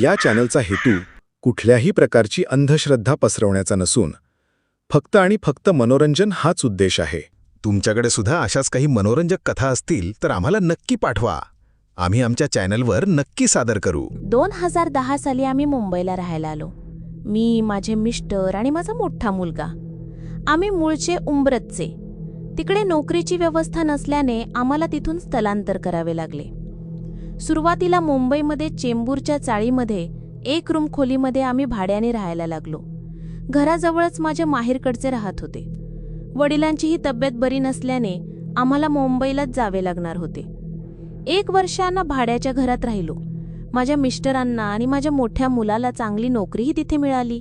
या चॅनलचा हेतू कुठल्याही प्रकारची अंधश्रद्धा पसरवण्याचा नसून फक्त आणि फक्त मनोरंजन हाच उद्देश आहे. तुमच्याकडे सुद्धा अशाच काही मनोरंजक कथा असतील तर आम्हाला नक्की पाठवा. आम्ही आमच्या चॅनलवर नक्की सादर करू. दोन हजार दहा साली आम्ही मुंबईला राहायला आलो. मी माझे मिस्टर आणि माझा मोठा मुलगा. आम्ही मूळचे उंबरतचे. तिकडे नोकरीची व्यवस्था नसल्याने आम्हाला तिथून स्थलांतर करावे लागले. सुरुवातीला मुंबईमध्ये चेंबूरच्या चाळीमध्ये एक रूम खोलीमध्ये आम्ही भाड्याने राहायला लागलो. घराजवळच माझ्या माहेरकडचे राहत होते. वडिलांचीही तब्येत बरी नसल्याने आम्हाला मुंबईलाच जावे लागणार होते. एक वर्षांना भाड्याच्या घरात राहिलो. माझ्या मिस्टरांना आणि माझ्या मोठ्या मुलाला चांगली नोकरीही तिथे मिळाली.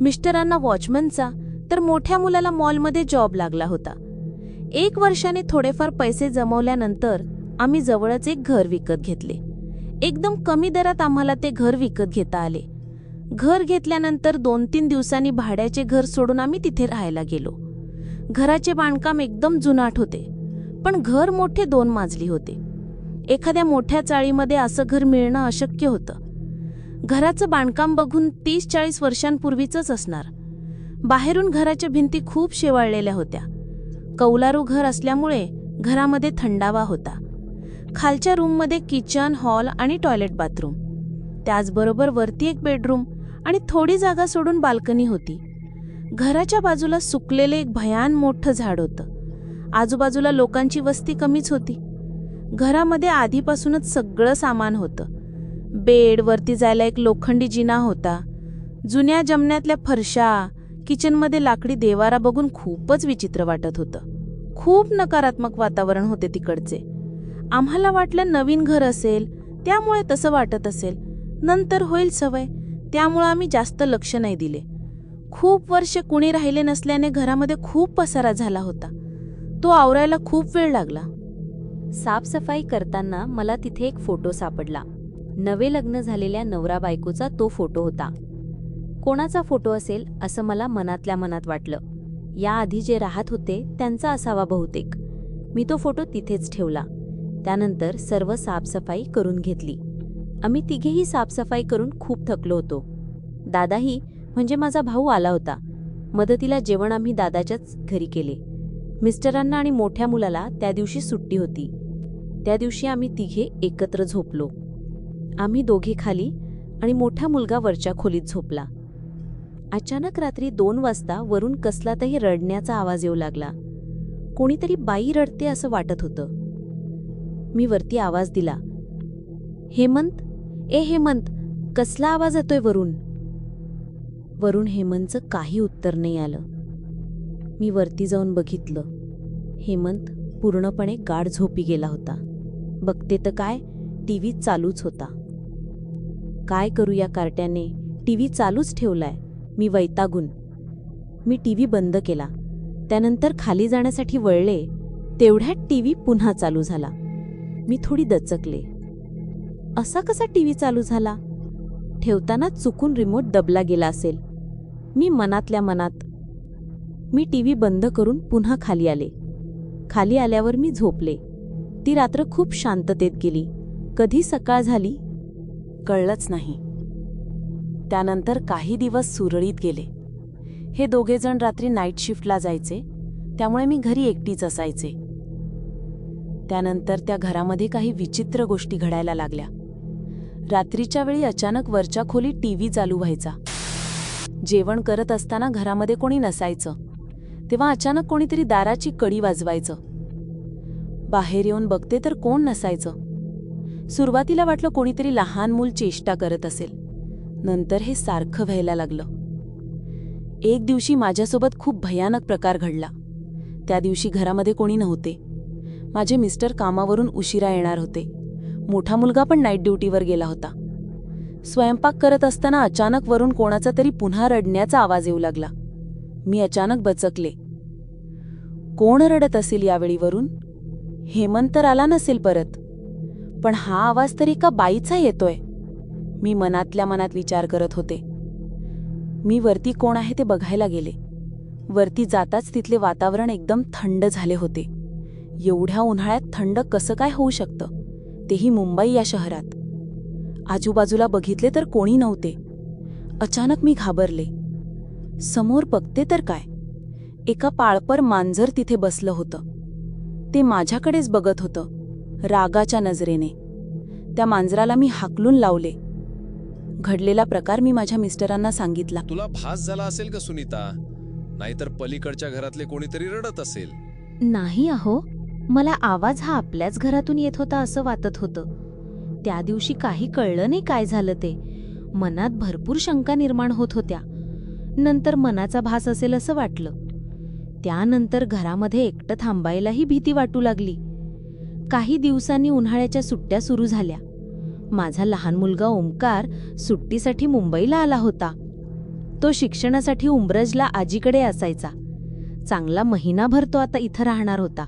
मिस्टरांना वॉचमनचा तर मोठ्या मुलाला मॉलमध्ये जॉब लागला होता. एक वर्षाने थोडेफार पैसे जमवल्यानंतर आम्ही जवळच एक घर विकत घेतले. एकदम कमी दरात आम्हाला ते घर विकत घेता आले. घर घेतल्यानंतर दोन तीन दिवसांनी भाड्याचे घर सोडून आम्ही तिथे राहायला गेलो. घराचे बांधकाम एकदम जुनाट होते पण घर मोठे दोन माजली होते. एखाद्या मोठ्या चाळीमध्ये असं घर मिळणं अशक्य होतं. घराचं बांधकाम बघून तीस चाळीस वर्षांपूर्वीचंच असणार. बाहेरून घराच्या भिंती खूप शेवाळलेल्या होत्या. कौलारू घर असल्यामुळे घरामध्ये थंडावा होता. खालच्या रूममध्ये किचन हॉल आणि टॉयलेट बाथरूम. त्याचबरोबर वरती एक बेडरूम आणि थोडी जागा सोडून बाल्कनी होती. घराच्या बाजूला सुकलेले एक भयान मोठं झाड होतं. आजूबाजूला लोकांची वस्ती कमीच होती. घरामध्ये आधीपासूनच सगळं सामान होतं. बेड वरती जायला एक लोखंडी जिना होता. जुन्या जमण्यातल्या फरशा किचनमध्ये लाकडी देवारा बघून खूपच विचित्र वाटत होतं. खूप नकारात्मक वातावरण होते तिकडचे. आम्हाला वाटलं नवीन घर असेल त्यामुळे तसं वाटत असेल. नंतर होईल सवय त्यामुळं आम्ही जास्त लक्ष नाही दिले. खूप वर्ष कुणी राहिले नसल्याने घरामध्ये खूप पसारा झाला होता. तो आवरायला खूप वेळ लागला. साफसफाई करताना मला तिथे एक फोटो सापडला. नवे लग्न झालेल्या नवरा बायकोचा तो फोटो होता. कोणाचा फोटो असेल असं मला मनातल्या मनात वाटलं. याआधी जे राहत होते त्यांचा असावा बहुतेक. मी तो फोटो तिथेच ठेवला. त्यानंतर सर्व साफसफाई करून घेतली. आम्ही तिघेही साफसफाई करून खूप थकलो होतो. दादाही म्हणजे माझा भाऊ आला होता. मदतीला जेवण आम्ही दादाच्याच घरी केले. मिस्टरांना आणि मोठ्या मुलाला त्या दिवशी सुट्टी होती. त्या दिवशी आम्ही तिघे एकत्र झोपलो. आम्ही दोघे खाली आणि मोठा मुलगा वरच्या खोलीत झोपला. अचानक रात्री दोन वाजता वरून कसला तरी रडण्याचा आवाज येऊ लागला. कोणीतरी बाई रडते असं वाटत होतं. मी वरती आवाज दिला. हेमंत? ए हेमंत कसला आवाज येतोय वरून वरून हेमंतचं काही उत्तर नाही आलं. मी वरती जाऊन बघितलं. हेमंत पूर्णपणे गाढ झोपी गेला होता. बघते तर काय? टी व्ही चालूच होता. काय करू या कार्ट्याने? टी व्ही चालूच ठेवलाय. मी वैतागून. मी टी व्ही बंद केला. त्यानंतर खाली जाण्यासाठी वळले. तेवढ्यात टी व्ही पुन्हा चालू झाला. मी थोडी दचकले. असा कसा टी व्ही चालू झाला? ठेवताना चुकून रिमोट दबला गेला असेल. मी मनातल्या मनात मी टी व्ही बंद करून पुन्हा खाली आले. खाली आल्यावर मी झोपले. ती रात्र खूप शांततेत गेली. कधी सकाळ झाली? कळलंच नाही. त्यानंतर काही दिवस सुरळीत गेले. हे दोघेजण रात्री नाईट शिफ्टला जायचे. त्यामुळे मी घरी एकटीच असायचे. त्यानंतर त्या घरामध्ये काही विचित्र गोष्टी घडायला लागल्या. रात्रीच्या वेळी अचानक वरच्या खोलीत टीव्ही चालू व्हायचा. जेवण करत असताना घरामध्ये कोणी नसायचं. तेव्हा अचानक कोणीतरी दाराची कडी वाजवायचं. बाहेर येऊन बघते तर कोण नसायचं. सुरुवातीला वाटलं कोणीतरी लहान मूल चेष्टा करत असेल. नंतर हे सारखं व्हायला लागलं. एक दिवशी माझ्यासोबत खूप भयानक प्रकार घडला. त्या दिवशी घरामध्ये कोणी नव्हते. माझे मिस्टर कामावरून उशिरा येणार होते. मोठा मुलगा पण नाईट ड्युटीवर गेला होता. स्वयंपाक करत असताना अचानक वरून कोणाचा तरी पुन्हा रडण्याचा आवाज येऊ लागला. मी अचानक बचकले. कोण रडत असेल यावेळी वरून? हेमंत तर आला नसेल परत. पण हा आवाज तरी का बाईचा येतोय. मी मनातल्या मनात विचार करत होते. मी वरती कोण आहे ते बघायला गेले. वरती जाताच तिथले वातावरण एकदम थंड झाले होते. एवढ्या उन्हाळ्यात थंड कसं काय होऊ शकतं? तेही मुंबई या शहरात. आजूबाजूला बघितले तर कोणी नव्हते. अचानक मी घाबरले. समोर बघते तर काय? एका पाळपर मांजर तिथे बसलं होतं. ते माझ्याकडेच बघत होतं रागाच्या नजरेने. त्या मांजराला मी हाकलून लावले. घडलेला प्रकार मी माझ्या मिस्टरांना सांगितला. तुला भास झाला असेल का सुनीता? नाहीतर पलीकडच्या घरातले कोणीतरी रडत असेल. नाही अहो. मला आवाज हा आपल्याच घरातून येत होता असं वाटत होतं. त्या दिवशी काही कळलं नाही काय झालं ते. मनात भरपूर शंका निर्माण होत होत्या. नंतर मनाचा भास असेल असं वाटलं. त्यानंतर घरामध्ये एकटं थांबायलाही भीती वाटू लागली. काही दिवसांनी उन्हाळ्याच्या सुट्ट्या सुरू झाल्या. माझा लहान मुलगा ओंकार सुट्टीसाठी मुंबईला आला होता. तो शिक्षणासाठी उंब्रजला आजीकडे असायचा. चांगला महिनाभर तो आता इथं राहणार होता.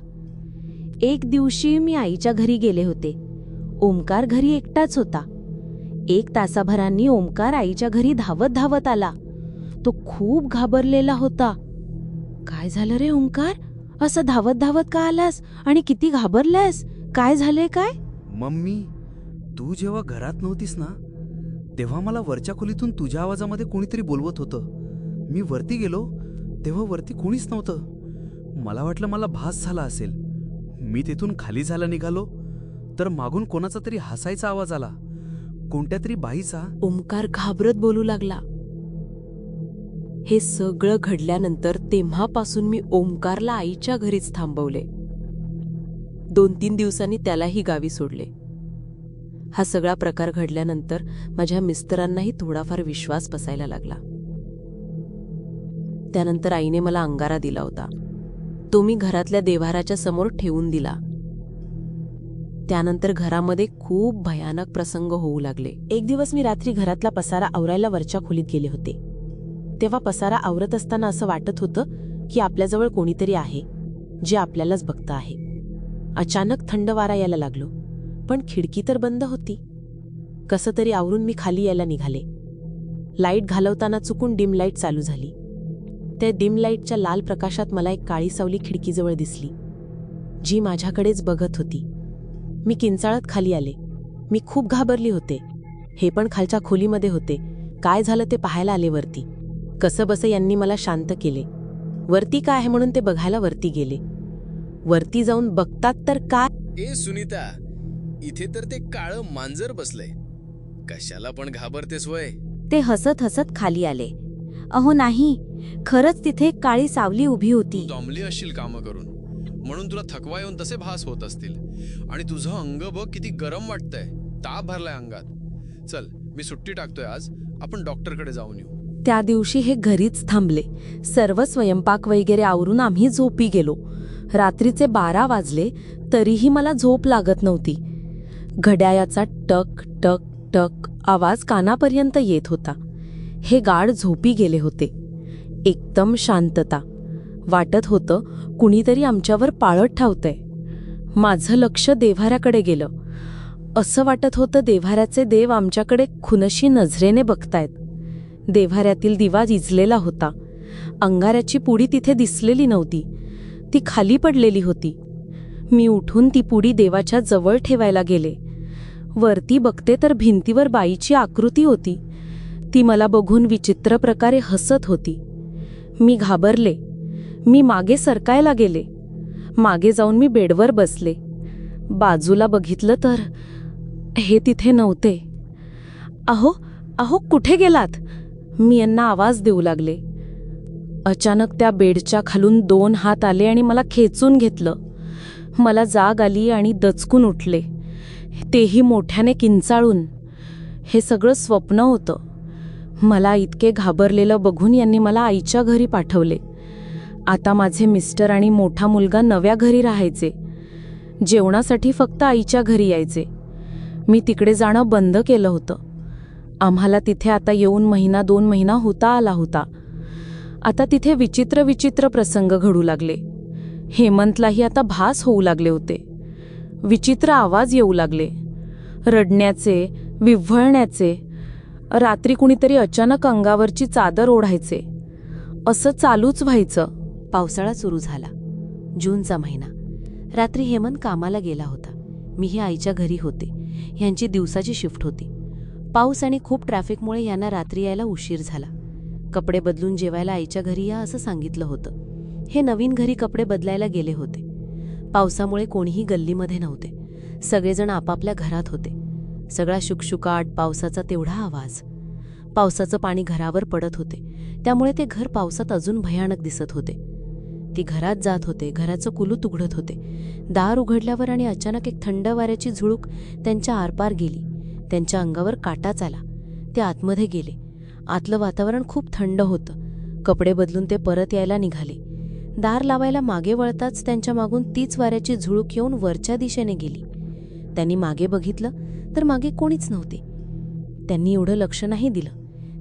एक दिवशी मी आईच्या घरी गेले होते. ओमकार घरी एकटाच होता. एक तासाभरांनी ओमकार आईच्या घरी धावत धावत आला. तो खूप घाबरलेला होता. काय झालं रे ओंकार असं धावत धावत का आलास? आणि किती घाबरलास काय झालंय काय? मम्मी तू जेव्हा घरात नव्हतीस ना तेव्हा मला वरच्या खोलीतून तुझ्या आवाजामध्ये कोणीतरी बोलवत होतं. मी वरती गेलो तेव्हा वरती कोणीच नव्हतं. मला वाटलं मला भास झाला असेल. मी तिथून खाली झाला निघालो तर मागून कोणाचा तरी हसायचा आवाज आला. कोणत्या तरी बाईचा? ओंकार घाबरत बोलू लागला. हे सगळं घडल्यानंतर तेव्हापासून मी ओंकारला आईच्या घरीच थांबवले. दोन तीन दिवसांनी त्यालाही गावी सोडले. हा सगळा प्रकार घडल्यानंतर माझ्या मिस्टरांनाही थोडाफार विश्वास बसायला लागला. त्यानंतर आईने मला अंगारा दिला होता. तो मी घरातल्या देव्हाराच्या समोर ठेवून दिला. त्यानंतर घरामध्ये खूप भयानक प्रसंग होऊ लागले. एक दिवस मी रात्री घरातला पसारा आवरायला वरच्या खोलीत गेले होते. तेव्हा पसारा आवरत असताना असं वाटत होतं की आपल्याजवळ कोणीतरी आहे जे आपल्यालाच बघतं आहे. अचानक थंड वारा यायला लागलो पण खिडकी तर बंद होती. कसं तरी आवरून मी खाली यायला निघाले. लाइट घालवताना चुकून डिम लाइट चालू झाली. त्या डिम लाईटच्या लाल प्रकाशात मला एक काळी सावली खिडकीजवळ दिसली जी माझ्याकडेच बघत होती. मी किंचाळत खाली आले. मी खूप घाबरली होते. हे पण खालच्या खोलीमध्ये होते. काय झालं ते पाहायला आले वरती. कसं बसं यांनी मला शांत केले. वरती काय आहे म्हणून ते बघायला वरती गेले. वरती जाऊन बघतात तर काय? ए सुनीता इथे तर ते काळं मांजर बसलंय. कशाला पण घाबरतेस वय. ते हसत हसत खाली आले. अहो नाही. खरंच तिथे काळी सावली उभी होती. दमली असशील कामं करून. म्हणून तुला थकवा येऊन तसे भास होत असतील. आणि तुझं अंग बघ किती गरम वाटतंय. ताप भरलाय अंगात. चल मी सुट्टी टाकतोय आज. आपण डॉक्टरकडे जाऊन येऊ. त्या दिवशी हे घरीच थांबले. सर्व स्वयंपाक वगैरे आवरून आम्ही झोपी गेलो. रात्रीचे बारा वाजले तरीही मला झोप लागत नव्हती. घड्याळाचा टक टक टक आवाज कानापर्यंत येत होता. हे गाढ झोपी गेले होते. एकदम शांतता. वाटत होतं कुणीतरी आमच्यावर पाळत ठावतंय. माझं लक्ष देव्हाऱ्याकडे गेलं. असं वाटत होतं देव्हाऱ्याचे देव आमच्याकडे खुनशी नजरेने बघतायत. देव्हाऱ्यातील दिवा इजलेला होता. अंगाऱ्याची पुडी तिथे दिसलेली नव्हती. ती खाली पडलेली होती. मी उठून ती पुडी देवाच्या जवळ ठेवायला गेले. वरती बघते तर भिंतीवर बाईची आकृती होती. ती मला बघून विचित्र प्रकारे हसत होती. मी घाबरले. मी मागे सरकायला गेले. मागे जाऊन मी बेडवर बसले. बाजूला बघितलं तर हे तिथे नव्हते. अहो अहो कुठे गेलात? मी यांना आवाज देऊ लागले. अचानक त्या बेडच्या खालून दोन हात आले आणि मला खेचून घेतलं. मला जाग आली आणि दचकून उठले. तेही मोठ्याने किंचाळून. हे सगळं स्वप्न होतं. मला इतके घाबरलेलं बघून यांनी मला आईच्या घरी पाठवले. आता माझे मिस्टर आणि मोठा मुलगा नव्या घरी राहायचे. जेवणासाठी फक्त आईच्या घरी यायचे. मी तिकडे जाणं बंद केलं होतं. आम्हाला तिथे आता येऊन महिना दोन महिना होता आला होता. आता तिथे विचित्र विचित्र प्रसंग घडू लागले. हेमंतलाही आता भास होऊ लागले होते. विचित्र आवाज येऊ लागले. रडण्याचे विव्हळण्याचे रात्री कुणीतरी अचानक अंगावरची चादर ओढायचे. असं चालूच व्हायचं. पावसाळा सुरू झाला. जूनचा महिना. रात्री हेमंत कामाला गेला होता. मीही आईच्या घरी होते. ह्यांची दिवसाची शिफ्ट होती. पाऊस आणि खूप ट्रॅफिकमुळे यांना रात्री यायला उशीर झाला. कपडे बदलून जेवायला आईच्या घरी या असं सांगितलं होतं. हे नवीन घरी कपडे बदलायला गेले होते. पावसामुळे कोणीही गल्लीमध्ये नव्हते. सगळेजण आपापल्या घरात होते. सगळा शुकशुकाट पावसाचा तेवढा आवाज. पावसाचं पाणी घरावर पडत होते. त्यामुळे ते घर पावसात अजून भयानक दिसत होते. ती घरात जात होते. घराचं कुलूत उघडत होते. दार उघडल्यावर आणि अचानक एक थंड वाऱ्याची झुळूक त्यांच्या आरपार गेली. त्यांच्या अंगावर काटाच आला. ते आतमध्ये गेले. आतलं वातावरण खूप थंड होतं. कपडे बदलून ते परत यायला निघाले. दार लावायला मागे वळताच त्यांच्या मागून तीच वाऱ्याची झुळूक येऊन वरच्या दिशेने गेली. त्यांनी मागे बघितलं. तर मागे कोणीच नव्हते. त्यांनी एवढं लक्ष नाही दिलं.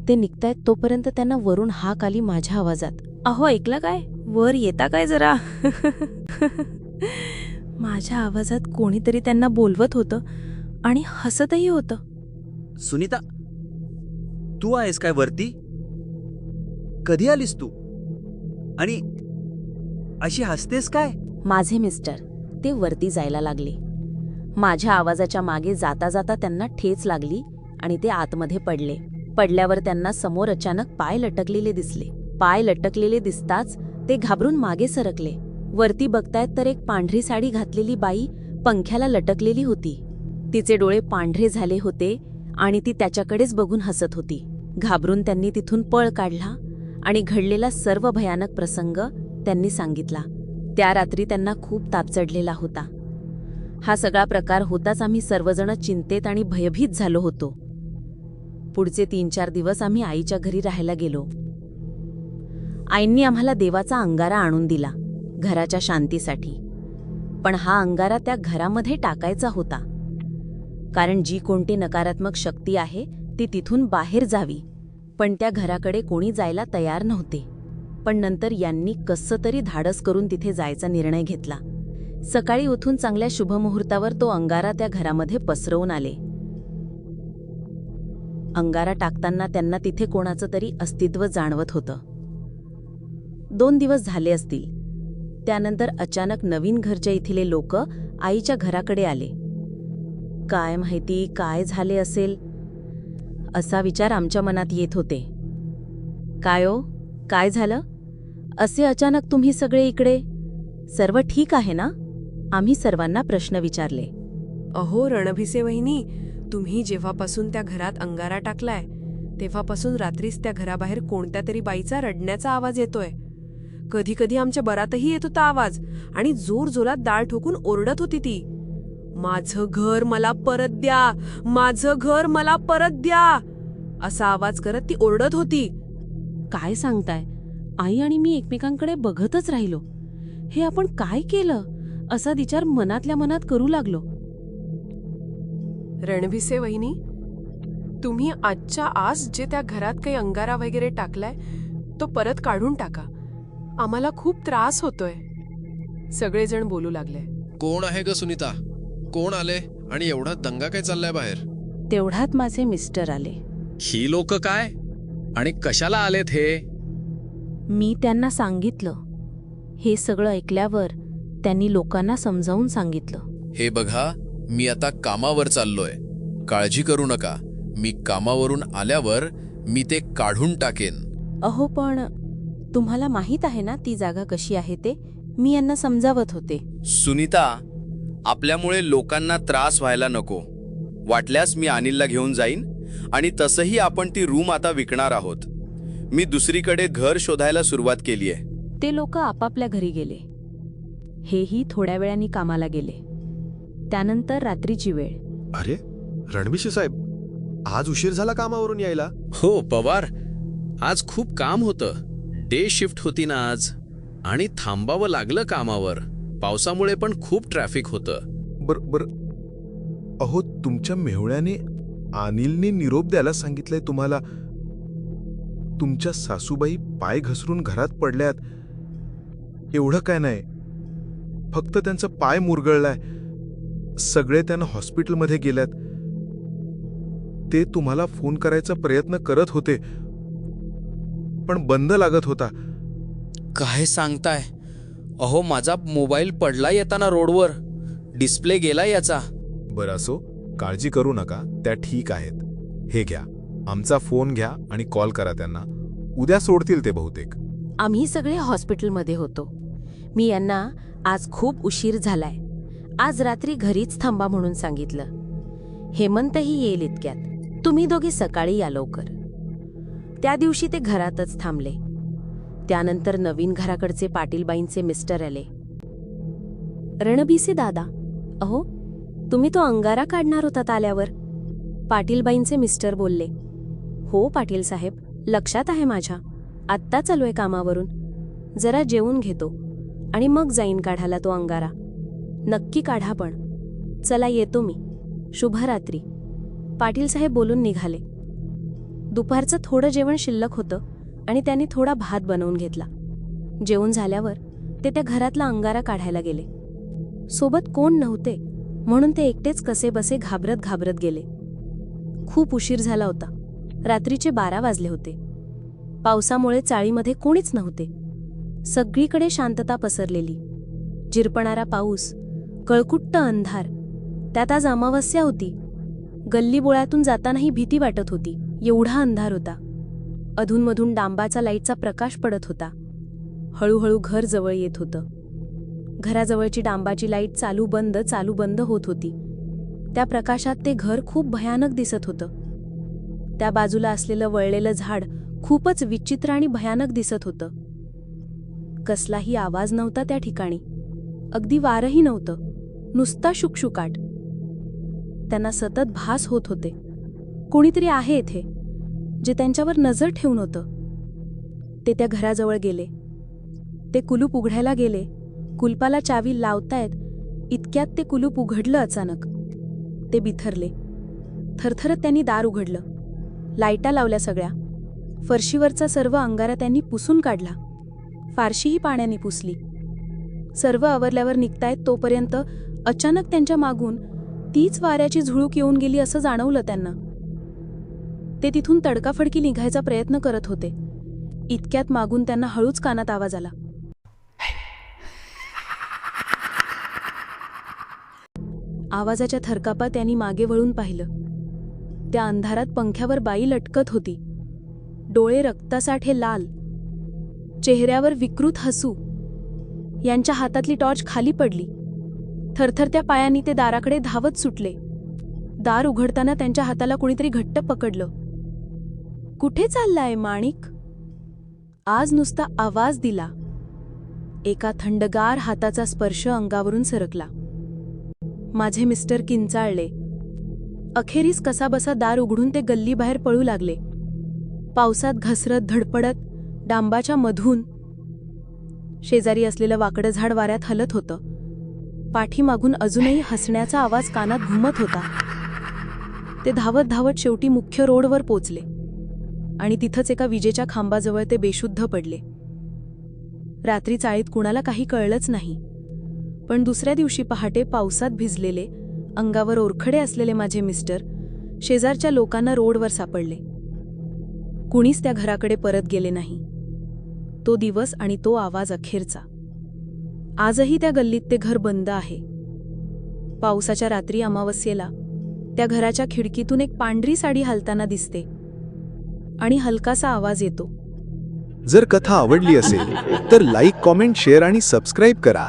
ते निघतायत तोपर्यंत त्यांना वरून हाक आली माझ्या आवाजात. अहो ऐकलं काय? वर येता काय जरा? माझ्या आवाजात कोणीतरी त्यांना बोलवत होतं आणि हसतही होतं. सुनीता तू आहेस काय वरती? कधी आलीस तू? आणि अशी हसतेस काय? माझे मिस्टर ते वरती जायला लागले. माझ्या आवाजाच्या मागे जाता जाता त्यांना ठेच लागली आणि ते आतमध्ये पडले. पडल्यावर त्यांना समोर अचानक पाय लटकलेले दिसले. पाय लटकलेले दिसताच ते घाबरून मागे सरकले. वरती बघतायत तर एक पांढरी साडी घातलेली बाई पंख्याला लटकलेली होती. तिचे डोळे पांढरे झाले होते आणि ती त्याच्याकडेच बघून हसत होती. घाबरून त्यांनी तिथून पळ काढला आणि घडलेला सर्व भयानक प्रसंग त्यांनी सांगितला. त्या रात्री त्यांना खूप ताप चढलेला होता. हा सगळा प्रकार होताच आम्ही सर्वजण चिंतेत आणि भयभीत झालो होतो. पुढचे तीन चार दिवस आम्ही आईच्या घरी राहायला गेलो. आईंनी आम्हाला देवाचा अंगारा आणून दिला घराच्या शांतीसाठी. पण हा अंगारा त्या घरामध्ये टाकायचा होता. कारण जी कोणती नकारात्मक शक्ती आहे ती तिथून बाहेर जावी. पण त्या घराकडे कोणी जायला तयार नव्हते. पण नंतर यांनी कसं तरी धाडस करून तिथे जायचा निर्णय घेतला. सकाळी उठून चांगल्या शुभमुहूर्तावर तो अंगारा त्या घरामध्ये पसरवून आले. अंगारा टाकताना त्यांना तिथे कोणाचं तरी अस्तित्व जाणवत होतं. दोन दिवस झाले असतील. त्यानंतर अचानक नवीन घरच्या इथले लोक आईच्या घराकडे आले. काय माहिती काय झाले असेल? असा विचार आमच्या मनात येत होते. काय ओ? काय झालं? असे अचानक तुम्ही सगळे इकडे? सर्व ठीक आहे ना? आम्ही सर्वांना प्रश्न विचारले. अहो रणभिसे वहिनी तुम्ही जेव्हापासून त्या घरात अंगारा टाकलाय तेव्हापासून रात्रीच त्या घराबाहेर कोणत्या तरी बाईचा रडण्याचा आवाज येतोय. कधी कधी आमच्या बरातही येत होता आवाज आणि जोर जोरात दाळ ठोकून ओरडत होती ती. माझं घर मला परत द्या माझं घर मला परत द्या असा आवाज करत ती ओरडत होती. काय सांगताय? आई आणि मी एकमेकांकडे बघतच राहिलो. हे आपण काय केलं? असा विचार मनातल्या मनात करू लागलो. रणभिसे वहिनी तुम्ही आजच्या आज जे त्या घरात काही अंगारा वगैरे टाकलाय तो परत काढून टाका. आम्हाला खूप त्रास होतोय. सगळेजण बोलू लागले. कोण आहे ग सुनीता? कोण आले आणि एवढा दंगा काय चाललाय बाहेर? तेवढ्यात माझे मिस्टर आले. ही लोक काय? आणि कशाला आलेत हे? मी त्यांना सांगितलं. हे सगळं ऐकल्यावर त्यांनी लोकांना समजावून सांगितलं. हे बघा मी आता कामावर चाललोय. काळजी करू नका. मी कामावरून आल्यावर मी ते काढून टाकेन. अहो पण तुम्हाला माहीत आहे ना ती जागा कशी आहे ते? मी यांना समजावत होते. सुनीता आपल्यामुळे लोकांना त्रास व्हायला नको. वाटल्यास मी अनिलला घेऊन जाईन आणि तसंही आपण ती रूम आता विकणार आहोत. मी दुसरीकडे घर शोधायला सुरुवात केली आहे ते लोक आपापल्या घरी गेले. हेही थोड्या वेळाने कामाला गेले. त्यानंतर रात्रीची वेळ. अरे रणभिशी साहेब आज उशीर झाला कामावरून यायला. हो पवार. आज खूप काम होतं. डे शिफ्ट होती ना आज. आणि थांबावं लागलं कामावर. पावसामुळे पण खूप ट्रॅफिक होतं. बर बर. अहो तुमच्या मेहुण्याने अनिलने निरोप द्यायला सांगितलंय तुम्हाला. तुमच्या सासूबाई पाय घसरून घरात पडल्यात. एवढं काय नाही. फक्त त्यांचा पाय मुरगळलाय. सगळे त्यांना हॉस्पिटलमध्ये गेल्यात. ते तुम्हाला फोन करायचा प्रयत्न करत होते. पण बंद लागत होता. काय सांगताय? अहो माझा मोबाईल पडला येताना रोडवर. डिस्प्ले गेला याचा. बरं असो काळजी करू नका. त्या ठीक आहेत. हे घ्या. आमचा फोन घ्या आणि कॉल करा त्यांना. उद्या सोडतील ते बहुतेक. आम्ही सगळे हॉस्पिटलमध्ये होतो. मी यांना आज खूप उशीर झालाय. आज रात्री घरीच थांबा म्हणून सांगितलं. हेमंतही येईल इतक्यात. तुम्ही दोघे सकाळी या लवकर. त्या दिवशी ते घरातच थांबले. त्यानंतर नवीन घराकडचे पाटीलबाईंचे मिस्टर आले. रणबीसे दादा अहो तुम्ही तो अंगारा काढणार होतात आल्यावर? पाटीलबाईंचे मिस्टर बोलले. हो पाटील साहेब लक्षात आहे माझ्या. आत्ता चालू आहे कामावरून. जरा जेवून घेतो. आणि मग जाईन काढायला तो अंगारा. नक्की काढा पण. चला येतो मी. शुभरात्री. पाटील साहेब बोलून निघाले. दुपारचं थोडं जेवण शिल्लक होतं आणि त्यांनी थोडा भात बनवून घेतला. जेवण झाल्यावर ते त्या घरातला अंगारा काढायला गेले. सोबत कोण नव्हते म्हणून ते एकटेच कसेबसे घाबरत घाबरत गेले. खूप उशीर झाला होता. रात्रीचे बारा वाजले होते. पावसामुळे चाळीमध्ये कोणीच नव्हते. सगळीकडे शांतता पसरलेली. जिरपणारा पाऊस कळकुट्ट अंधार. त्यात आज अमावस्या होती. गल्लीबोळ्यातून जातानाही भीती वाटत होती. एवढा अंधार होता. अधूनमधून डांबाचा लाईटचा प्रकाश पडत होता. हळूहळू घर जवळ येत होतं. घराजवळची डांबाची लाइट चालू बंद चालू बंद होत होती. त्या प्रकाशात ते घर खूप भयानक दिसत होतं. त्या बाजूला असलेलं वळलेलं झाड खूपच विचित्र आणि भयानक दिसत होतं. कसलाही आवाज नव्हता त्या ठिकाणी. अगदी वारही नव्हतं. नुसता शुकशुकाट. त्यांना सतत भास होत होते. कोणीतरी आहे इथे जे त्यांच्यावर नजर ठेवून होतं. ते त्या घराजवळ गेले. ते कुलूप उघडायला गेले. कुलपाला चावी लावतायत इतक्यात ते कुलूप उघडलं अचानक. ते बिथरले. थरथरत त्यांनी दार उघडलं. लाईटा लावल्या सगळ्या. फरशीवरचा सर्व अंगारा त्यांनी पुसून काढला. फारशीही पाण्याने पुसली. सर्व आवरल्यावर निघतायत तोपर्यंत अचानक त्यांच्या मागून तीच वाऱ्याची झुळूक येऊन गेली असं जाणवलं त्यांना. ते तिथून तडकाफडकी निघायचा प्रयत्न करत होते. इतक्यात मागून त्यांना हळूच कानात आवाज आला. आवाजाच्या थरकापात त्यांनी मागे वळून पाहिलं. त्या अंधारात पंख्यावर बाई लटकत होती. डोळे रक्तासाठे लाल. चेहऱ्यावर विकृत हसू. यांच्या हातातली टॉर्च खाली पडली. थरथरत्या पायांनी ते दाराकडे धावत सुटले. दार उघडताना त्यांच्या हाताला कुणीतरी घट्ट पकडलं. कुठे चाललाय माणिक? आज नुसता आवाज दिला. एका थंडगार हाताचा स्पर्श अंगावरून सरकला. माझे मिस्टर किंचाळले. अखेरीस कसाबसा दार उघडून ते गल्लीबाहेर पळू लागले. पावसात घसरत धडपडत डांबाच्या मधून. शेजारी असलेलं वाकडं झाड वाऱ्यात हलत होतं. पाठीमागून अजूनही हसण्याचा आवाज कानात घुमत होता. ते धावत धावत शेवटी मुख्य रोडवर पोचले. आणि तिथंच एका विजेच्या खांबाजवळ ते बेशुद्ध पडले. रात्री चाळीत कुणाला काही कळलंच नाही. पण दुसऱ्या दिवशी पहाटे पावसात भिजलेले अंगावर ओरखडे असलेले माझे मिस्टर शेजारच्या लोकांना रोडवर सापडले. कुणीच त्या घराकडे परत गेले नाही. तो दिवस आणि तो आवाज अखेरचा. आजही त्या गल्लीत ते घर बंद आहे. पावसाच्या रात्री अमावस्येला त्या घराच्या खिडकीतून एक पांढरी साडी हलताना दिसते आणि हलकासा आवाज येतो. जर कथा आवडली असेल तर लाईक कॉमेंट शेअर आणि सबस्क्राईब करा.